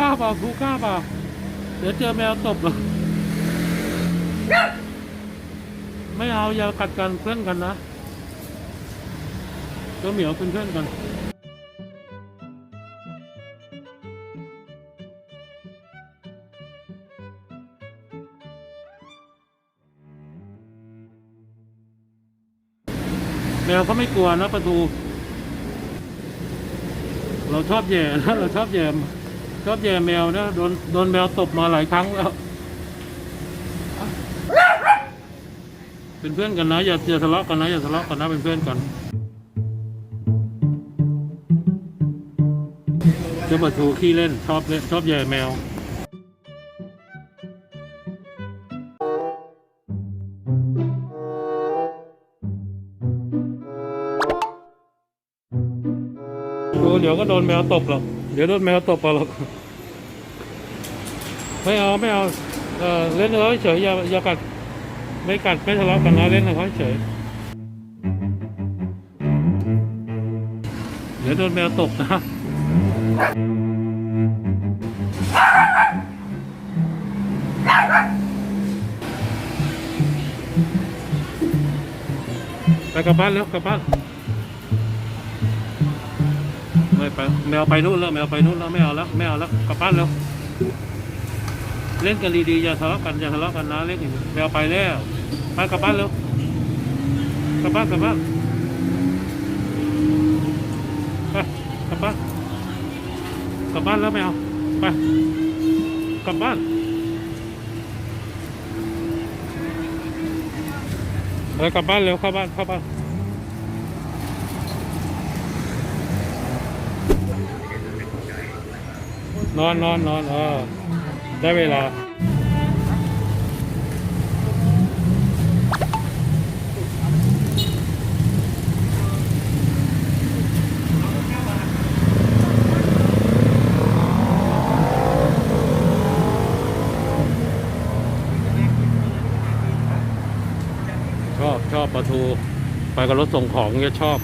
กล้าเปล่าครูกล้าเปล่าเดี๋ยวเจอแมวตบหรอกไม่เอาอย่ากัดกันเพื่อนกันนะเจ้าเหมียวเป็นเพื่อนกันแมวเขาไม่กลัวนะประตู เราชอบแย่นะเราชอบแย่ ชอบแย่แมวนะโดนโดนแมวตบมาหลายครั้งแล้ว เป็นเพื่อนกันนะอย่าอย่าทะเลาะกันนะอย่าทะเลาะกันนะเป็นเพื่อนกันเจ้าประตูขี้เล่นชอบเล่นชอบแย่แมวดูเดี๋ยวก็โดนแมวตบหรอก ดี๋ยวโดนแมวตบเอาหรอกไม่เอาไม่เอาเออเล่นเขาเฉยอย่าอย่ากัดไม่กัดไม่ทะเลาะกันนะเล่นเขาเฉยเดี๋ยวโดนแมวตบนะไปกลับบ้านแล้วกลับบ้าน ไม่ไปแมวไปนู่นแล้วแมวไปนู่นแล้วไม่เอาแล้วไม่เอาแล้วกลับบ้านแล้วเล่นกันดีๆอย่าทะเลาะกันอย่าทะเลาะกันนะเล่นอย่างนี้แมวไปแล้วไปกลับบ้านแล้วกลับบ้านกลับบ้านไปกลับบ้านกลับบ้านแล้วไม่เอาไปกลับบ้านไปกลับบ้านเร็วเข้าบ้านเข้าบ้าน นอนนอนนอนเออได้เวลา ชอบชอบปลาทู ไปกับรถส่งของเนี่ยชอบ